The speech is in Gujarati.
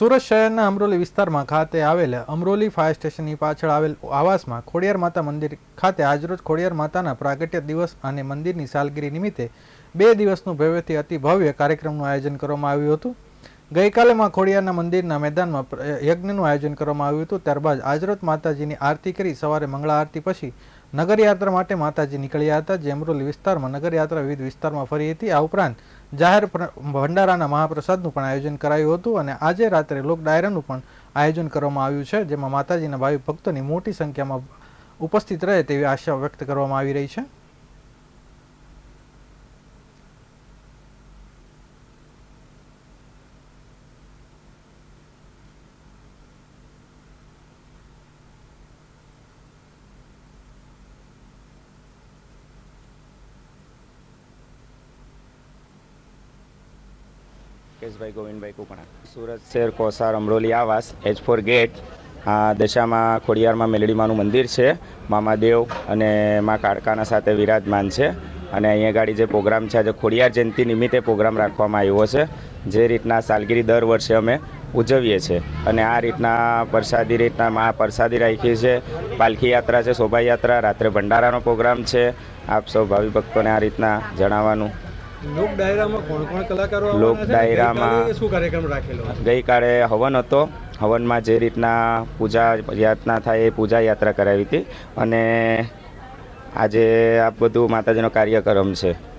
સુરત શહેરના અમરોલી વિસ્તારમાં ખાતે આવેલ અમરોલી ફાયર સ્ટેશનની પાછળ આવેલ આવાસમાં ખોડિયાર માતા મંદિર ખાતે આજરોજ ખોડિયાર માતાના પ્રાગટ્ય દિવસ અને મંદિરની સાલગીરી નિમિત્તે બે દિવસનું ભવ્યથી અતિ ભવ્ય કાર્યક્રમનું આયોજન કરવામાં આવ્યું હતું. ગઈકાલે માં મંદિરના મેદાનમાં યજ્ઞનું આયોજન કરવામાં આવ્યું હતું. ત્યારબાદ આજરોજ માતાજીની આરતી કરી સવારે મંગળા આરતી પછી નગરયાત્રા માટે માતાજી નીકળ્યા હતા. જે અમરોલી વિસ્તારમાં નગરયાત્રા વિવિધ વિસ્તારમાં ફરી હતી. આ ઉપરાંત જાહેર ભંડારાના મહાપ્રસાદનું પણ આયોજન કરાયું હતું અને આજે રાત્રે લોક ડાયરાનું પણ આયોજન કરવામાં આવ્યું છે, જેમાં માતાજીના ભાવિ ભક્તોની મોટી સંખ્યામાં ઉપસ્થિત રહે તેવી આશા વ્યક્ત કરવામાં આવી રહી છે. કેશભાઈ ગોવિંદભાઈ કુકણા. સુરત શહેર કોસાર અમરોલી આવાસ એચ ફોર ગેટ આ દશામાં ખોડિયારમાં મેલડીમાનું મંદિર છે. મામાદેવ અને મા કાળકાના સાથે વિરાજમાન છે. અને અહીંયા ગાડી જે પ્રોગ્રામ છે, આજે ખોડિયાર જયંતિ નિમિત્તે પ્રોગ્રામ રાખવામાં આવ્યો છે. જે રીતના સાલગીરી દર વર્ષે અમે ઉજવીએ છીએ. અને આ રીતના પ્રસાદી રીતના મા પ્રસાદી રાખી છે પાલખી યાત્રા છે, શોભાયાત્રા, રાત્રે ભંડારાનો પ્રોગ્રામ છે. આપ સૌ ભાવિ ભક્તોને આ રીતના જણાવવાનું લોક ડાયરામાં કોણ કોણ કલાકારો લોક ડાયરામાં- ગઈકાલે શું કાર્યક્રમ રાખેલો ગઈકાલે હવન હતો. હવનમાં જે રીતના પૂજા યાત્રા થાય એ પૂજા યાત્રા કરાવી હતી. અને આજે આ બધું માતાજીનો કાર્યક્રમ છે.